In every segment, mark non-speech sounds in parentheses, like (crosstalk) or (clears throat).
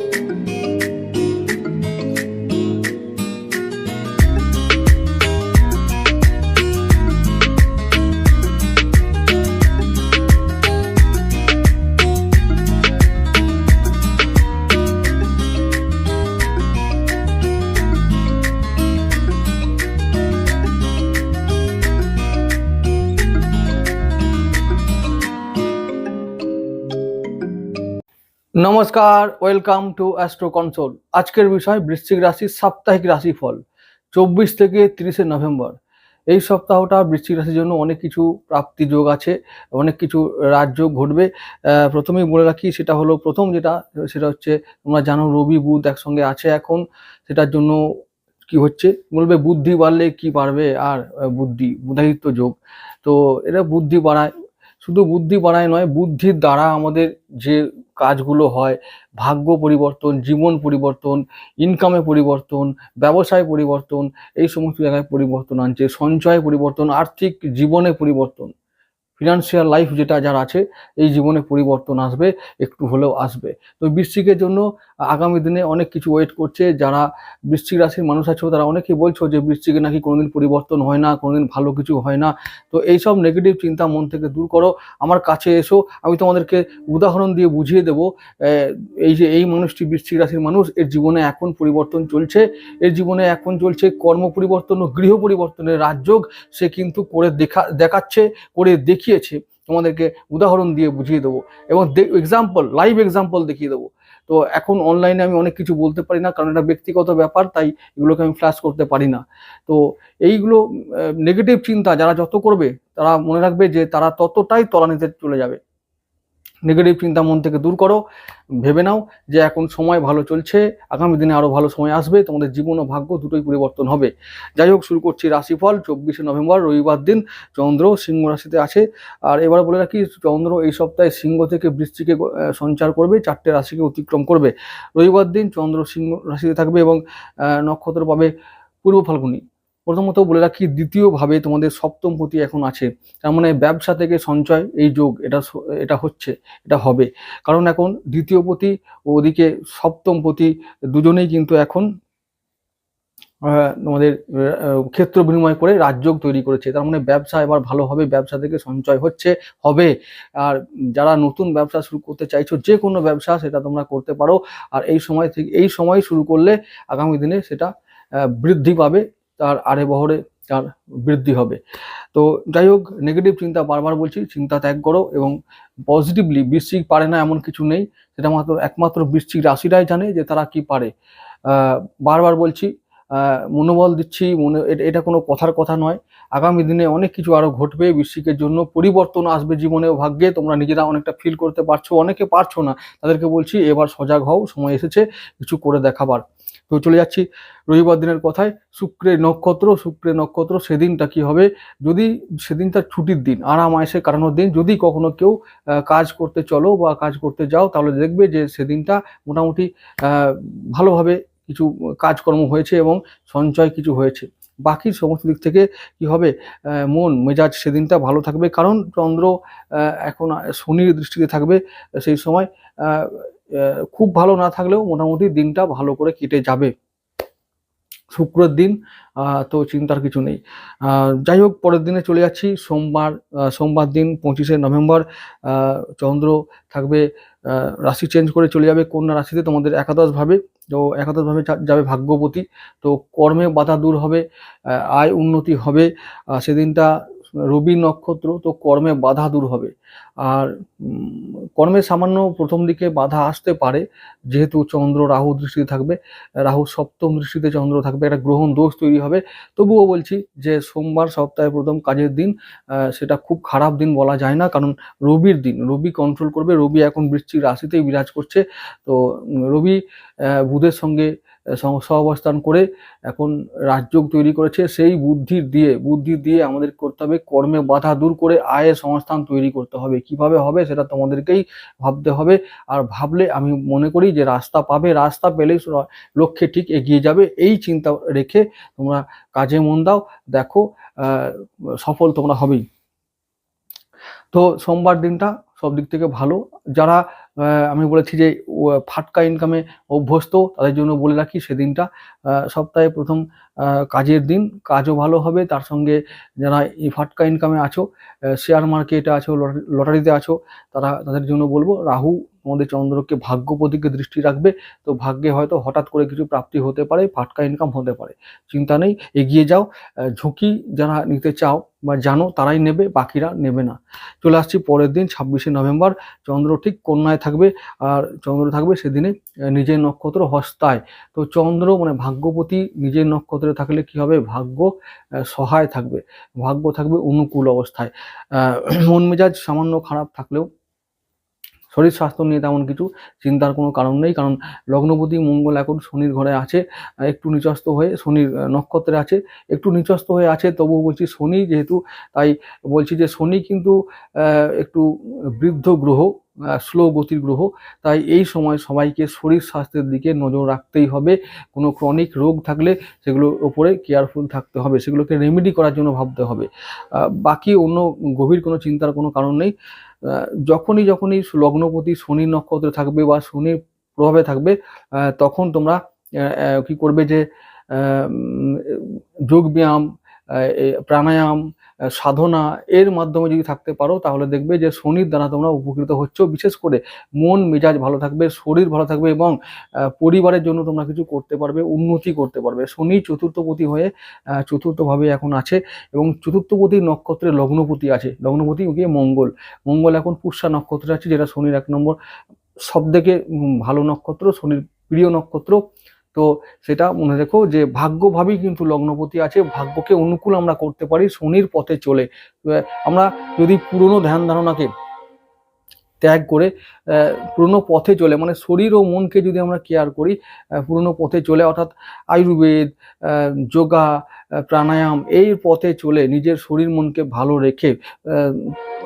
you. নমস্কার, welcome to astro console. আজকের বিষয় বৃশ্চিক রাশির সাপ্তাহিক রাশিফল, চব্বিশ থেকে তিরিশে নভেম্বর। এই সপ্তাহটা বৃশ্চিক রাশির জন্য অনেক কিছু প্রাপ্তি যোগ আছে, অনেক কিছু রাজযোগ ঘটবে। প্রথমেই বলে রাখি, সেটা হলো প্রথম যেটা, সেটা হচ্ছে তোমরা জানো রবি বুধ একসঙ্গে আছে এখন, সেটার জন্য কি হচ্ছে? বলবে বুদ্ধি বাড়লে কি পারবে আর, বুদ্ধি বুধায়িত্ব যোগ। তো এটা বুদ্ধি বাড়ায় শুধু বুদ্ধি বাড়ায় নয়, বুদ্ধির দ্বারা আমাদের যে কাজগুলো হয়, ভাগ্য পরিবর্তন, জীবন পরিবর্তন ইনকামে পরিবর্তন, ব্যবসায় পরিবর্তন, এই সমস্ত জায়গায় পরিবর্তন আনছে। সঞ্চয় পরিবর্তন, আর্থিক জীবনে পরিবর্তন ফিনান্সিয়াল লাইফ যেটা যার আছে, এই জীবনে পরিবর্তন আসবে, একটু হলেও আসবে। তো বৃশ্চিকের জন্য আগামী দিনে অনেক কিছু ওয়েট করছে। যারা বৃশ্চিক রাশির মানুষ আছে, তারা অনেকেই বলছো যে বৃশ্চিকে নাকি কোনোদিন পরিবর্তন হয় না, কোনোদিন ভালো কিছু হয় না। তো এইসব নেগেটিভ চিন্তা মন থেকে দূর করো, আমার কাছে এসো। আমি তোমাদেরকে উদাহরণ দিয়ে বুঝিয়ে দেবো এই যে এই মানুষটি বৃশ্চিক রাশির মানুষ, এর জীবনে এখন পরিবর্তন চলছে। এর জীবনে এখন চলছে কর্ম পরিবর্তন ও গৃহ পরিবর্তনের রাজযোগ। সে কিন্তু করে দেখা, দেখাচ্ছে, করে দেখিয়েছে। তোমাদেরকে উদাহরণ দিয়ে বুঝিয়ে দেবো। এবং এক্সাম্পল লাইভ এক্সাম্পল দেখিয়ে দেবো। তো এখন অনলাইনে আমি অনেক কিছু বলতে পারি না, কারণ এটা ব্যক্তিগত ব্যাপার, তাই এগুলোকে আমি ফ্ল্যাশ করতে পারি না। তো এইগুলো নেগেটিভ চিন্তা যারা যত করবে, তারা মনে রাখবে যে তারা ততটাই তলানিতে চলে যাবে। নেগেটিভ চিন্তা মন থেকে দূর করো, ভেবে নাও যে এখন সময় ভালো চলছে, আগামী দিনে আরও ভালো সময় আসবে, তোমাদের জীবন ও ভাগ্য দুটোই পরিবর্তন হবে। যাই হোক, শুরু করছি রাশিফল, চব্বিশে নভেম্বর, রবিবার দিন, চন্দ্র সিংহ রাশিতে আছে। আর এবার বলে রাখি, চন্দ্র এই সপ্তাহে সিংহ থেকে বৃষ্টিকে সঞ্চার করবে, চারটে রাশিকে অতিক্রম করবে। রবিবার দিন চন্দ্র সিংহ রাশিতে থাকবে এবং নক্ষত্র পাবে পূর্ব ফাল্গুনি। প্রথমত বলে রাখি, দ্বিতীয়ভাবে তোমাদের সপ্তম পতি এখন আছে। তার মানে ব্যবসা থেকে সঞ্চয়, এই যোগ এটা এটা হচ্ছে, এটা হবে। কারণ এখন দ্বিতীয় পতি ওদিকে সপ্তম পতি দুজনেই কিন্তু এখন তোমাদের ক্ষেত্র বিনিময় করে রাজযোগ তৈরি করেছে। তার মানে ব্যবসা এবার ভালো হবে, ব্যবসা থেকে সঞ্চয় হচ্ছে, হবে। আর যারা নতুন ব্যবসা শুরু করতে চাইছো যে কোনো ব্যবসা সেটা তোমরা করতে পারো। আর এই সময় থেকে, এই সময় শুরু করলে আগামী দিনে সেটা বৃদ্ধি পাবে। তার আরে বহরে তার বৃদ্ধি হবে। তো যাই হোক নেগেটিভ চিন্তা বারবার বলছি, চিন্তা ত্যাগ করো এবং পজিটিভলি বৃশ্চিক পারে না এমন কিছু নেই, সেটা মাত্র একমাত্র বৃশ্চিক রাশিরাই জানে যে তারা কি পারে। বারবার বলছি মনোবল দিচ্ছি, মনে এটা কোনো কথার কথা নয়। আগামী দিনে অনেক কিছু আরও ঘটবে, বৃশ্চিকের জন্য পরিবর্তন আসবে জীবনে ভাগ্যে, তোমরা নিজেরা অনেকটা ফিল করতে পারছ, অনেকে পারছ না, তাদেরকে বলছি এবার সজাগ হও, সময় এসেছে, কিছু করে দেখাবার। তো চলে যাচ্ছি রবিবার দিনের কথায়। শুক্রের নক্ষত্র শুক্রের নক্ষত্র, সেদিনটা কি হবে? যদি সেদিনটা ছুটির দিন আরাম আয়সে কাটানোর দিন, যদি কখনো কেউ কাজ করতে চলো বা কাজ করতে যাও, তাহলে দেখবে যে সেদিনটা মোটামুটি ভালোভাবে কিছু কাজকর্ম হয়েছে এবং সঞ্চয় কিছু হয়েছে। বাকি সমস্ত দিক থেকে কি হবে? মন, মেজাজ সেদিনটা ভালো থাকবে। কারণ চন্দ্র এখন শনির দৃষ্টিতে থাকবে, সেই সময় খুব ভালো না থাকলেও মোটামুটি দিনটা ভালো করে কেটে যাবে। শুক্রের দিন তো চিন্তার কিছু নেই। যাই হোক, পরের দিনে চলে যাচ্ছি। সোমবার সোমবার দিন পঁচিশে নভেম্বর চন্দ্র থাকবে রাশি চেঞ্জ করে চলে যাবে। কন্যা রাশিতে তোমাদের একাদশভাবে তো একাদশভাবে যাবে ভাগ্যবতী তো কর্মে বাধা দূর হবে আয় উন্নতি হবে সেদিনটা রবি নক্ষত্র তো কর্মে বাধা দূর হবে। আর কর্মে সামান্য প্রথম দিকে বাধা আসতে পারে, যেহেতু চন্দ্র রাহু দৃষ্টিতে থাকবে, রাহু সপ্তম দৃষ্টিতে চন্দ্র থাকবে, একটা গ্রহণ দোষ তৈরি হবে। তবুও বলছি যে সোমবার সপ্তাহে প্রথম কাজের দিন সেটা খুব খারাপ দিন বলা যায় না, কারণ রবির দিন, রবি কন্ট্রোল করবে, রবি এখন বৃশ্চিক রাশিতেই বিরাজ করছে। তো রবি বুধের সঙ্গে সহাবস্থান করে এখন রাজযোগ তৈরি করেছে। সেই বুদ্ধির দিয়ে, বুদ্ধি দিয়ে আমাদের করতে হবে। কর্মে বাধা দূর করে আয়ের সংস্থান তৈরি করতে হবে। কীভাবে হবে সেটা তোমাদেরকেই ভাবতে হবে। আর ভাবলে আমি মনে করি যে রাস্তা পাবে। রাস্তা পেলেই লক্ষ্যে ঠিক এগিয়ে যাবে। এই চিন্তা রেখে তোমরা কাজে মন দাও। দেখো সফল তোমরা হবেই। তো সোমবার দিনটা সব দিক থেকে ভালো। যারা আমি বলেছি যে ফাটকা ইনকামে অভ্যস্ত তাদের জন্য বলে রাখি সেদিনটা। সপ্তাহে প্রথম কাজের দিন, কাজও ভালো হবে, তার সঙ্গে যারা ফাটকা ইনকামে আছো শেয়ার মার্কেটে আছো লটারিতে আছো, তারা তাদের জন্য বলব, রাহু আমাদের চন্দ্রকে ভাগ্যপতিকে দৃষ্টি রাখবে, তো ভাগ্যে হয়তো হঠাৎ করে কিছু প্রাপ্তি হতে পারে, ফাটকা ইনকাম হতে পারে। চিন্তা নেই, এগিয়ে যাও ঝুঁকি যারা নিতে চাও বা জানো, তারাই নেবে, বাকিরা নেবে না। চলে আসছি পরের দিন, ছাব্বিশে নভেম্বর, চন্দ্র ঠিক কন্যায় থাকবে, আর চন্দ্র থাকবে সেদিনে নিজের নক্ষত্র হস্তায়। তো চন্দ্র মানে ভাগ্যপতি, নিজের নক্ষত্রে থাকলে কি হবে? ভাগ্য সহায় থাকবে। ভাগ্য থাকবে অনুকূল অবস্থায়। (clears throat) মন মেজাজ সামান্য খারাপ থাকলেও শরীর স্বাস্থ্য নিয়ে তেমন কিছু চিন্তার কোনো কারণ নেই। কারণ লগ্নপতি মঙ্গল এখন শনির ঘরে আছে একটু নিচস্ত হয়ে শনির নক্ষত্রে আছে, একটু নিচস্ত হয়ে আছে। তবুও বলছি শনি যেহেতু, তাই বলছি যে শনি কিন্তু একটু বৃদ্ধ গ্রহ স্লো গতির গ্রহ। তাই এই সময় সবাইকে শরীর স্বাস্থ্যের দিকে নজর রাখতেই হবে। কোনো ক্রনিক রোগ থাকলে সেগুলোর ওপরে কেয়ারফুল থাকতে হবে। সেগুলোকে রেমেডি করার জন্য ভাবতে হবে। বাকি অন্য গভীর কোনো চিন্তার কোনো কারণ নেই। যখনই যখনই লগ্নপতি শনি নক্ষত্রে থাকবে বা শনির প্রভাবে থাকবে তখন তোমরা কি করবে যে যোগ ব্যায়াম প্রাণায়াম সাধনা এর মাধ্যমে যদি থাকতে পারো, তাহলে দেখবে যে শনির দ্বারা তোমরা উপকৃত হচ্ছ। বিশেষ করে মন, মেজাজ ভালো থাকবে, শরীর ভালো থাকবে এবং পরিবারের জন্য তোমরা কিছু করতে পারবে, উন্নতি করতে পারবে। শনি চতুর্থপতি হয়ে চতুর্থভাবে এখন আছে এবং চতুর্থপতি নক্ষত্রে লগ্নপতি আছে। লগ্নপতি গিয়ে মঙ্গল। মঙ্গল এখন পুষ্যা নক্ষত্রে আছে, যেটা শনির এক নম্বর। সব থেকে ভালো নক্ষত্র, শনির প্রিয় নক্ষত্র। তো সেটা মনে রেখো যে ভাগ্যভাবেই কিন্তু লগ্নপতি আছে, ভাগ্যকে অনুকূল আমরা করতে পারি শনির পথে চলে। আমরা যদি পুরনো ধ্যান ধারণাকে ত্যাগ করে পুরনো পথে চলে মানে শরীর ও মনকে যদি আমরা কেয়ার করি পুরনো পথে চলে, অর্থাৎ আয়ুর্বেদ যোগা প্রাণায়াম এই পথে চলে নিজের শরীর মনকে ভালো রেখে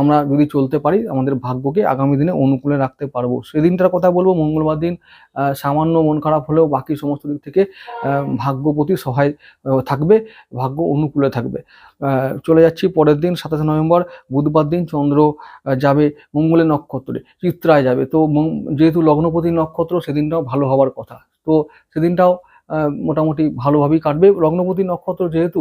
আমরা যদি চলতে পারি, আমাদের ভাগ্যকে আগামী দিনে অনুকূলে রাখতে পারব। সেদিনটার কথা বলব, মঙ্গলবার দিন সামান্য মন খারাপ হলেও বাকি সমস্ত দিক থেকে ভাগ্য প্রতি সহায় থাকবে, ভাগ্য অনুকূলে থাকবে। চলে যাচ্ছি পরের দিন, সাতাশে নভেম্বর, বুধবার দিন চন্দ্র যাবে মঙ্গলের নক্ষত্রে, চিত্রায় যাবে। তো যেহেতু লগ্নপতি নক্ষত্র, সেদিনটাও ভালো হওয়ার কথা। তো সেদিনটাও মোটামুটি ভালোভাবেই কাটবে। লগ্নপতি নক্ষত্র যেহেতু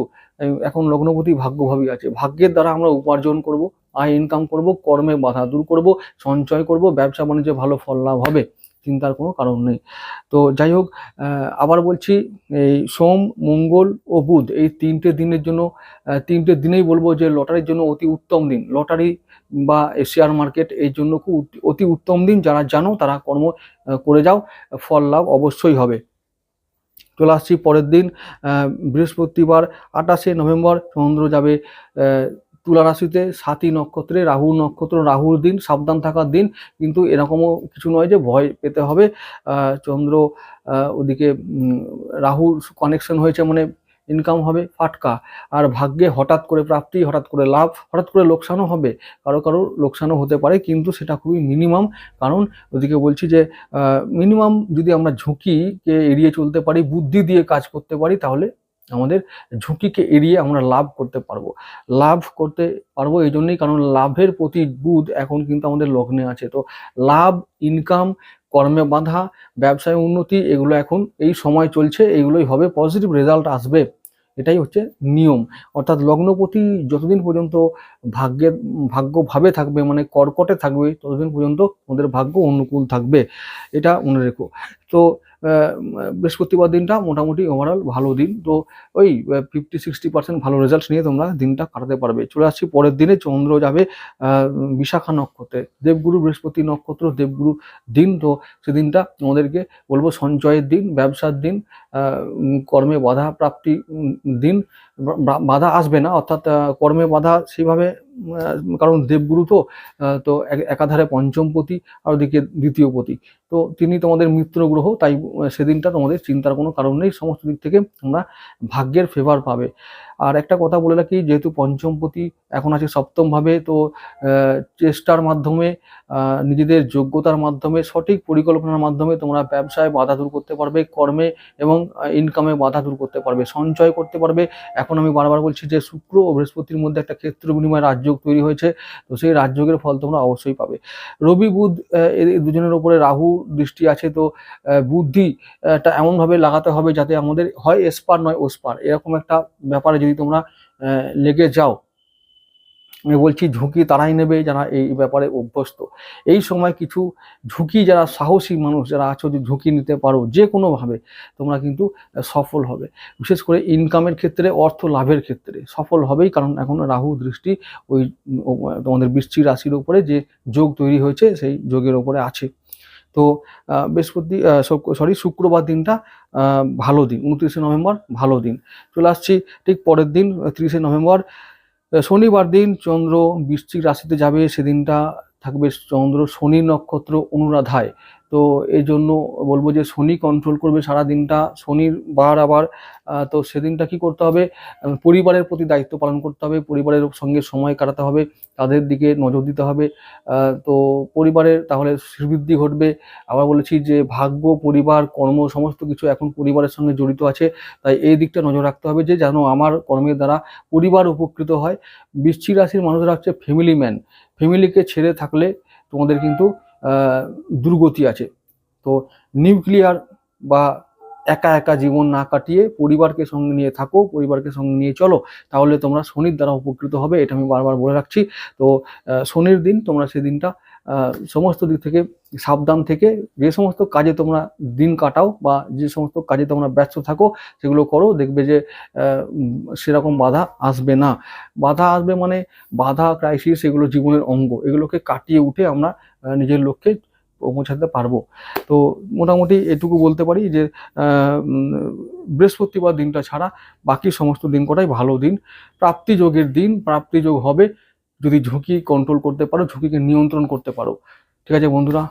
এখন লগ্নপতি ভাগ্যভাবী আছে। ভাগ্যের দ্বারা আমরা উপার্জন করব, আয় ইনকাম করব, কর্মে বাধা দূর করব, সঞ্চয় করব, ব্যবসা বাণিজ্যে ভালো ফল লাভ হবে, চিন্তার কোনো কারণ নেই। তো যাই হোক আবার বলছি, এই সোম, মঙ্গল ও বুধ, এই তিনটে দিনের জন্য তিনটে দিনেই বলব যে লটারির জন্য অতি উত্তম দিন। লটারি বা শেয়ার মার্কেট এই জন্য খুব অতি উত্তম দিন। যারা জানো তারা কর্ম করে যাও, ফল লাভ অবশ্যই হবে। চলে আসছি পরের দিন বৃহস্পতিবার আঠাশে নভেম্বর, চন্দ্র যাবে তুলা রাশিতে, সাতই নক্ষত্রে, রাহু নক্ষত্র, রাহুর দিন, সাবধান থাকার দিন, কিন্তু এরকমও কিছু নয় যে ভয় পেতে হবে। চন্দ্র ওদিকে রাহুর কানেকশন হয়েছে মানে ইনকাম হবে ফাটকা। আর ভাগ্যে হঠাৎ করে প্রাপ্তি, হঠাৎ করে লাভ, হঠাৎ করে লোকসানও হবে। কারও কারও লোকসানও হতে পারে, কিন্তু সেটা খুবই মিনিমাম কারণ ওদিকে বলছি যে মিনিমাম যদি আমরা ঝুঁকিকে এড়িয়ে চলতে পারি, বুদ্ধি দিয়ে কাজ করতে পারি, তাহলে আমাদের ঝুঁকিকে এড়িয়ে আমরা লাভ করতে পারব। লাভ করতে পারব এই জন্যই, কারণ লাভের প্রতি বুধ এখন কিন্তু আমাদের লগ্নে আছে। তো লাভ ইনকাম কর্মে বাধা, ব্যবসায় উন্নতি, এগুলো এখন এই সময় চলছে, এগুলোই হবে পজিটিভ রেজাল্ট আসবে। এটাই হচ্ছে নিয়ম। অর্থাৎ লগ্নপতি যতদিন পর্যন্ত ভাগ্যের, ভাগ্যভাবে থাকবে মানে কর্কটে থাকবে, ততদিন পর্যন্ত ওদের ভাগ্য অনুকূল থাকবে। এটা মনে রেখো। তো বৃহস্পতিবার দিনটা মোটামুটি ওভারঅল ভালো দিন। তো ওই ফিফটি সিক্সটি পার্সেন্ট ভালো রেজাল্ট নিয়ে তোমরা দিনটা কাটাতে পারবে। চলে আসছি পরের দিনে চন্দ্র যাবে বিশাখা নক্ষত্রে। দেবগুরু বৃহস্পতি নক্ষত্র দেবগুরু দিন তো সেদিনটা আমাদেরকে বলব সঞ্চয়ের দিন ব্যবসার দিন কর্মে বাধা প্রাপ্তি দিন। বাধা আসবে না অর্থাৎ কর্মে বাধা সেইভাবে আহ, কারণ দেবগুরু তো তো এক- একাধারে পঞ্চমপতি আর ওদিকে দ্বিতীয় পতি। তো তিনি তোমাদের মিত্র গ্রহ তাই সেদিনটা তোমাদের চিন্তার কোনো কারণ নেই। সমস্ত দিক থেকে তোমরা ভাগ্যের ফেভার পাবে। আর একটা কথা বলে রাখি যেহেতু পঞ্চমপতি এখন আছে সপ্তম ভাবে তো চেষ্টার মাধ্যমে নিজেদের যোগ্যতার মাধ্যমে সঠিক পরিকল্পনার মাধ্যমে তোমরা ব্যবসায় বাধা দূর করতে পারবে কর্মে এবং ইনকামে বাধা দূর করতে পারবে সঞ্চয় করতে পারবে। এখন আমি বারবার বলছি যে শুক্র ও বৃহস্পতির মধ্যে একটা ক্ষেত্র বিনিময় রাজযোগ তৈরি হয়েছে তো সেই রাজযোগের ফল তোমরা অবশ্যই পাবে। রবি বুধ দুজনের উপরে রাহু দৃষ্টি আছে তো আহ, বুদ্ধি আহ, এমনভাবে লাগাতে হবে যাতে আমাদের হয় এসপার নয় ওসপার এরকম একটা ব্যাপারে যদি তোমরা লেগে যাও। আমি বলছি, ঝুঁকি তারাই নেবে যারা এই ব্যাপারে অভ্যস্ত। এই সময় কিছু ঝুঁকি, যারা সাহসী মানুষ, যারা আছো, যে ঝুঁকি নিতে পারো, যে কোনোভাবে তোমরা কিন্তু সফল হবে। বিশেষ করে ইনকামের ক্ষেত্রে, অর্থ লাভের ক্ষেত্রে সফল হবেই, কারণ এখন রাহু দৃষ্টি ওই তোমাদের বৃষ্টি রাশির উপরে যে যোগ তৈরি হয়েছে, সেই যোগের উপরে আছে। তো বৃহস্পতি সরি শুক্রবার দিনটা ভালো দিন, উনত্রিশে নভেম্বর ভালো দিন। চলে আসছি ঠিক পরের দিন, তিরিশে নভেম্বর। শনিবার দিন চন্দ্র বৃশ্চিক রাশিতে যাবে, সেদিনটা থাকবে চন্দ্র শনি নক্ষত্র অনুরাধায়। তো এই জন্য বলব যে শনি কন্ট্রোল করবে সারা দিনটা শনির বার আবার তো সেদিনটা কি করতে হবে? পরিবারের প্রতি দায়িত্ব পালন করতে হবে। পরিবারের সঙ্গে সময় কাটাতে হবে। তাদের দিকে নজর দিতে হবে। তো পরিবারের তাহলে শ্রীবৃদ্ধি ঘটবে। আবার বলেছি যে ভাগ্য, পরিবার, কর্ম সমস্ত কিছু এখন পরিবারের সঙ্গে জড়িত আছে। তাই এই দিকটা নজর রাখতে হবে যে যেন আমার কর্মের দ্বারা পরিবার উপকৃত হয়। বৃশ্চিক রাশির মানুষরা হচ্ছে ফ্যামিলি ম্যান ফ্যামিলিকে ছেড়ে থাকলে তোমাদের কিন্তু দুর্গতি আছে। তো নিউক্লিয়ার বা একা একা জীবন না কাটিয়ে পরিবারকে সঙ্গে নিয়ে থাকো, পরিবারকে সঙ্গে নিয়ে চলো, তাহলে তোমরা শনির দ্বারা উপকৃত হবে, এটা আমি বারবার বলে রাখছি। তো শনির দিন তোমরা সেদিনটা সমস্ত দিক থেকে সাবধান থেকে যে সমস্ত কাজে তোমরা দিন কাটাও বা যে সমস্ত কাজে তোমরা ব্যস্ত থাকো, সেগুলো করো। দেখবে যে সেরকম বাধা আসবে না। বাধা আসবে মানে বাধা ক্রাইসিস এগুলো জীবনের অঙ্গ। এগুলোকে কাটিয়ে উঠে আমরা নিজের লক্ষ্যে পৌঁছাতে পারব। তো মোটামুটি এটুকু বলতে পারি যে বৃহস্পতিবার দিনটা ছাড়া বাকি সমস্ত দিন কটাই ভালো দিন। প্রাপ্তি যোগের দিন, প্রাপ্তি যোগ হবে। যদি ঝুঁকি কন্ট্রোল করতে পারো ঝুঁকিকে নিয়ন্ত্রণ করতে পারো। ঠিক আছে বন্ধুরা?